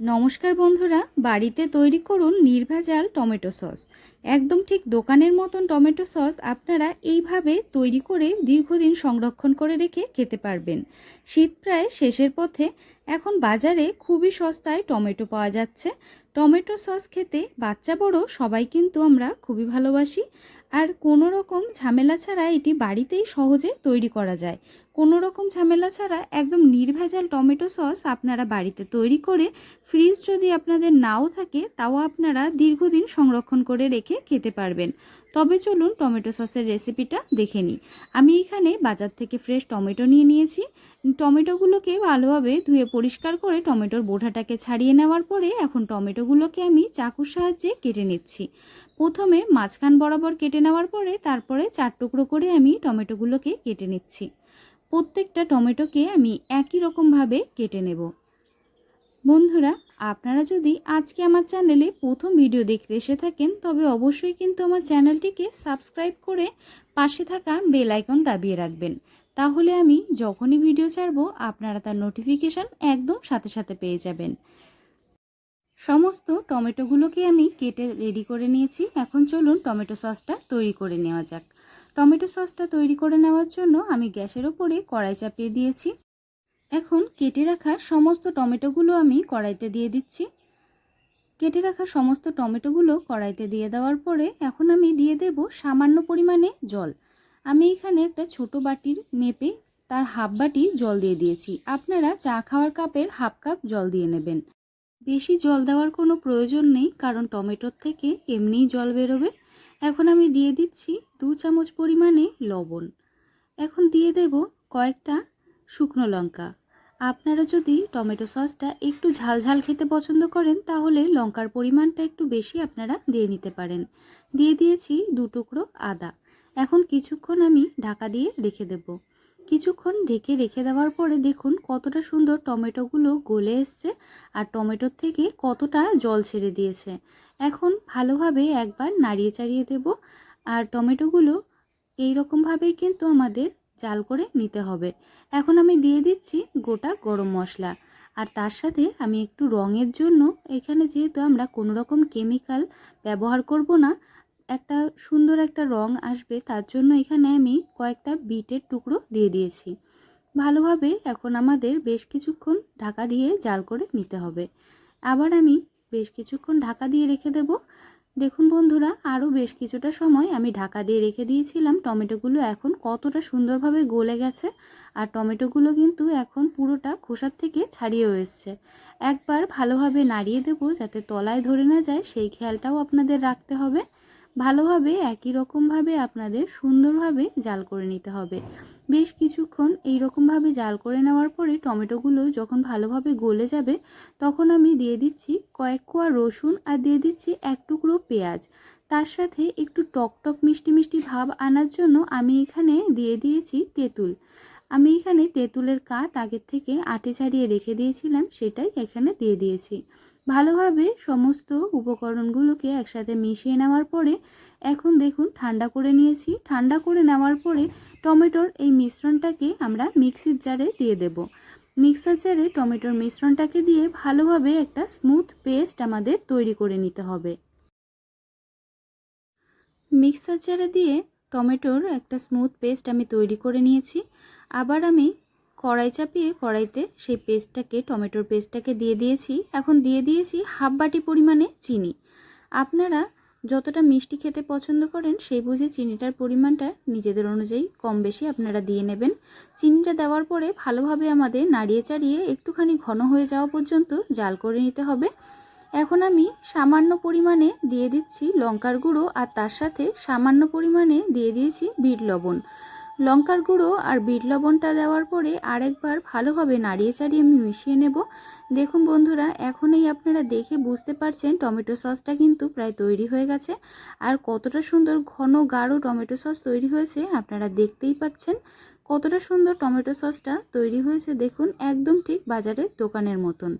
নমস্কার বন্ধুরা, বাড়িতে তৈরি করুন নির্ভেজাল টমেটো সস। একদম ঠিক দোকানের মতন টমেটো সস আপনারা এইভাবে তৈরি করে দীর্ঘদিন সংরক্ষণ করে রেখে খেতে পারবেন। শীত প্রায় শেষের পথে এখন বাজারে খুবই সস্তায় টমেটো পাওয়া যাচ্ছে। টমেটো সস খেতে বাচ্চা বড় সবাই কিন্তু আমরা খুবই ভালোবাসি। আর কোনো রকম ঝামেলা ছাড়া এটি বাড়িতেই সহজে তৈরি করা যায়। কোনো রকম ঝামেলা ছাড়া একদম নির্ভেজাল টমেটো সস আপনারা বাড়িতে তৈরি করে ফ্রিজ যদি আপনাদের নাও থাকে, তাও আপনারা দীর্ঘদিন সংরক্ষণ করে রেখে খেতে পারবেন। তবে চলুন টমেটো সসের রেসিপিটা দেখে নিই। আমি এখানে বাজার থেকে ফ্রেশ টমেটো নিয়ে নিয়েছি। টমেটোগুলোকে ভালোভাবে ধুয়ে পরিষ্কার করে টমেটোর বোঠাটাকে ছাড়িয়ে নেওয়ার পরে এখন টমেটোগুলোকে আমি চাকুর সাহায্যে কেটে নিচ্ছি। প্রথমে মাঝখান বরাবর কেটে নেওয়ার পরে তারপরে চার টুকরো করে আমি টমেটোগুলোকে কেটে নিচ্ছি। প্রত্যেকটা টমেটোকে আমি একই রকমভাবে কেটে নেব। বন্ধুরা, আপনারা যদি আজকে আমার চ্যানেলে প্রথম ভিডিও দেখতে এসে থাকেন, তবে অবশ্যই কিন্তু আমার চ্যানেলটিকে সাবস্ক্রাইব করে পাশে থাকা বেল আইকন দাবিয়ে রাখবেন। তাহলে আমি যখনই ভিডিও ছাড়বো, আপনারা তার নোটিফিকেশান একদম সাথে সাথে পেয়ে যাবেন। সমস্ত টমেটোগুলোকে আমি কেটে রেডি করে নিয়েছি। এখন চলুন টমেটো সসটা তৈরি করে নেওয়া যাক। টমেটো সসটা তৈরি করে নেওয়ার জন্য আমি গ্যাসের ওপরে কড়াই চাপিয়ে দিয়েছি। এখন কেটে রাখা সমস্ত টমেটোগুলো আমি কড়াইতে দিয়ে দিচ্ছি। কেটে রাখা সমস্ত টমেটোগুলো কড়াইতে দিয়ে দেওয়ার পরে এখন আমি দিয়ে দেব সামান্য পরিমাণে জল। আমি এখানে একটা ছোট বাটির মেপে তার হাফ বাটি জল দিয়ে দিয়েছি। আপনারা চা খাওয়ার কাপের হাফ কাপ জল দিয়ে নেবেন। বেশি জল দেওয়ার কোনো প্রয়োজন নেই, কারণ টমেটোর থেকে এমনিই জল বেরোবে। এখন আমি দিয়ে দিচ্ছি দু চামচ পরিমাণে লবণ। এখন দিয়ে দেব কয়েকটা শুকনো লঙ্কা। আপনারা যদি টমেটো সসটা একটু ঝাল ঝাল খেতে পছন্দ করেন, তাহলে লঙ্কার পরিমাণটা একটু বেশি আপনারা দিয়ে নিতে পারেন। দিয়ে দিয়েছি দু টুকরো আদা। এখন কিছুক্ষণ আমি ঢাকা দিয়ে রেখে দেব। কিছুক্ষণ ঢেকে রেখে দেওয়ার পরে দেখুন কতটা সুন্দর টমেটোগুলো গলে এসছে আর টমেটোর থেকে কতটা জল ছেড়ে দিয়েছে। এখন ভালোভাবে একবার নাড়িয়ে চাড়িয়ে দেব আর টমেটোগুলো এই রকমভাবেই কিন্তু আমাদের জাল করে নিতে হবে। এখন আমি দিয়ে দিচ্ছি গোটা গরম মশলা আর তার সাথে আমি একটু রঙের জন্য এখানে যেহেতু আমরা কোনো রকম কেমিক্যাল ব্যবহার করব না একটা সুন্দর একটা রং আসবে, তার জন্য এখানে আমি কয়েকটা বিটের টুকরো দিয়ে দিয়েছি। ভালোভাবে এখন আমাদের বেশ কিছুক্ষণ ঢাকা দিয়ে জাল করে নিতে হবে। আবার আমি বেশ কিছুক্ষণ ঢাকা দিয়ে রেখে দেব। দেখুন বন্ধুরা, আরও বেশ কিছুটা সময় আমি ঢাকা দিয়ে রেখে দিয়েছিলাম। টমেটোগুলো এখন কতটা সুন্দরভাবে গলে গেছে আর টমেটোগুলো কিন্তু এখন পুরোটা খোসার থেকে ছাড়িয়েও এসছে। একবার ভালোভাবে নাড়িয়ে দেব যাতে তলায় ধরে না যায়, সেই খেয়ালটাও আপনাদের রাখতে হবে। ভালোভাবে, একই রকমভাবে আপনাদের সুন্দরভাবে জাল করে নিতে হবে। বেশ কিছুক্ষণ এই রকমভাবে জাল করে নেওয়ার পরে টমেটোগুলো যখন ভালোভাবে গলে যাবে, তখন আমি দিয়ে দিচ্ছি কয়েক কোয়া রসুন আর দিয়ে দিচ্ছি এক টুকরো পেঁয়াজ। তার সাথে একটু টক টক মিষ্টি মিষ্টি ভাব আনার জন্য আমি এখানে দিয়ে দিয়েছি তেঁতুল। আমি এখানে তেঁতুলের কাত আগের থেকে আটে ছাড়িয়ে রেখে দিয়েছিলাম, সেটাই এখানে দিয়ে দিয়েছি। ভালোভাবে সমস্ত উপকরণগুলোকে একসাথে মিশিয়ে নেওয়ার পরে এখন দেখুন ঠান্ডা করে নিয়েছি। ঠান্ডা করে নেওয়ার পরে টমেটোর এই মিশ্রণটাকে আমরা মিক্সির জারে দিয়ে দেব। মিক্সার জারে টমেটোর মিশ্রণটাকে দিয়ে ভালোভাবে একটা স্মুথ পেস্ট আমাদের তৈরি করে নিতে হবে। মিক্সার জারে দিয়ে টমেটোর একটা স্মুথ পেস্ট আমি তৈরি করে নিয়েছি। আবার আমি কড়াই চাপিয়ে কড়াইতে সেই পেস্টটাকে, টমেটোর পেস্টটাকে দিয়ে দিয়েছি। এখন দিয়ে দিয়েছি হাফ বাটি পরিমাণে চিনি। আপনারা যতটা মিষ্টি খেতে পছন্দ করেন সেই বুঝে চিনিটার পরিমাণটা নিজেদের অনুযায়ী কম বেশি আপনারা দিয়ে নেবেন। চিনিটা দেওয়ার পরে ভালোভাবে আমাদের নাড়িয়ে চাড়িয়ে একটুখানি ঘন হয়ে যাওয়া পর্যন্ত জাল করে নিতে হবে। এখন আমি সামান্য পরিমাণে দিয়ে দিচ্ছি লঙ্কার গুঁড়ো আর তার সাথে সামান্য পরিমাণে দিয়ে দিয়েছি বিট লবণ। লঙ্কার গুঁড়ো আর বিট লবণটা দেওয়ার পরে আরেকবার ভালোভাবে নাড়িয়ে চাড়িয়ে আমি মিশিয়ে নেব। দেখুন বন্ধুরা, এখনই আপনারা দেখে বুঝতে পারছেন টমেটো সসটা কিন্তু প্রায় তৈরি হয়ে গেছে। আর কতটা সুন্দর ঘন গাঢ় টমেটো সস তৈরি হয়েছে আপনারা দেখতেই পাচ্ছেন। কতটা সুন্দর টমেটো সসটা তৈরি হয়েছে দেখুন, একদম ঠিক বাজারের দোকানের মতন।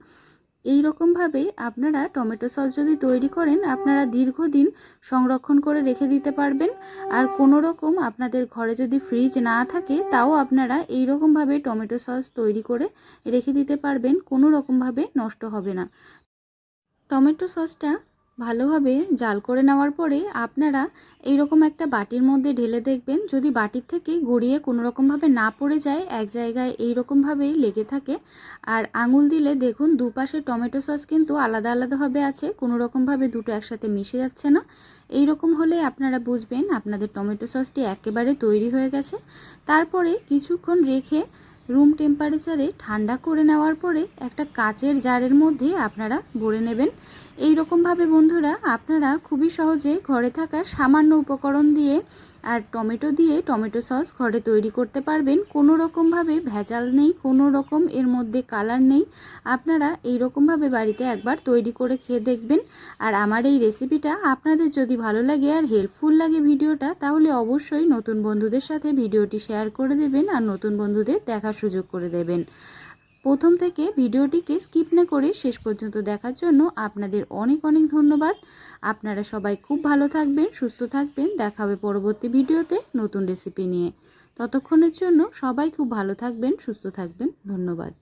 এই রকমভাবে আপনারা টমেটো সস যদি তৈরি করেন, আপনারা দীর্ঘদিন সংরক্ষণ করে রেখে দিতে পারবেন। আর কোনো রকম আপনাদের ঘরে যদি ফ্রিজ না থাকে, তাও আপনারা এই রকমভাবে টমেটো সস তৈরি করে রেখে দিতে পারবেন। কোনো রকমভাবে নষ্ট হবে না। টমেটো সসটা ভালোভাবে জাল করে নেওয়ার পরে আপনারা এই রকম একটা বাটির মধ্যে ঢেলে দেখবেন, যদি বাটির থেকে গড়িয়ে কোনো রকমভাবে না পড়ে যায়, এক জায়গায় এই রকমভাবেই লেগে থাকে। আর আঙুল দিলে দেখুন, দুপাশে টমেটো সস কিন্তু আলাদা আলাদাভাবে আছে কোনো রকমভাবে দুটো একসাথে মিশে যাচ্ছে না। এই রকম হলে আপনারা বুঝবেন, আপনাদের টমেটো সসটি একেবারে তৈরি হয়ে গেছে। তারপরে কিছুক্ষণ রেখে রুম টেম্পারেচারে ঠান্ডা করে নেওয়ার পরে একটা কাচের জারের মধ্যে আপনারা ভরে নেবেন। এই রকমভাবে বন্ধুরা, আপনারা খুবই সহজে ঘরে থাকা সামান্য উপকরণ দিয়ে আর টমেটো দিয়ে টমেটো সস ঘরে তৈরি করতে পারবেন। কোনো রকমভাবে ভেজাল নেই, কোনো রকম এর মধ্যে কালার নেই। আপনারা এই রকমভাবে বাড়িতে একবার তৈরি করে খেয়ে দেখবেন। আর আমার এই রেসিপিটা আপনাদের যদি ভালো লাগে আর হেল্পফুল লাগে ভিডিওটা, তাহলে অবশ্যই নতুন বন্ধুদের সাথে ভিডিওটি শেয়ার করে দেবেন আর নতুন বন্ধুদের দেখার সুযোগ করে দেবেন। প্রথম থেকে ভিডিওটিকে স্কিপ না করে শেষ পর্যন্ত দেখার জন্য আপনাদের অনেক অনেক ধন্যবাদ। আপনারা সবাই খুব ভালো থাকবেন, সুস্থ থাকবেন। দেখা হবে পরবর্তী ভিডিওতে নতুন রেসিপি নিয়ে। ততক্ষণের জন্য সবাই খুব ভালো থাকবেন, সুস্থ থাকবেন। ধন্যবাদ।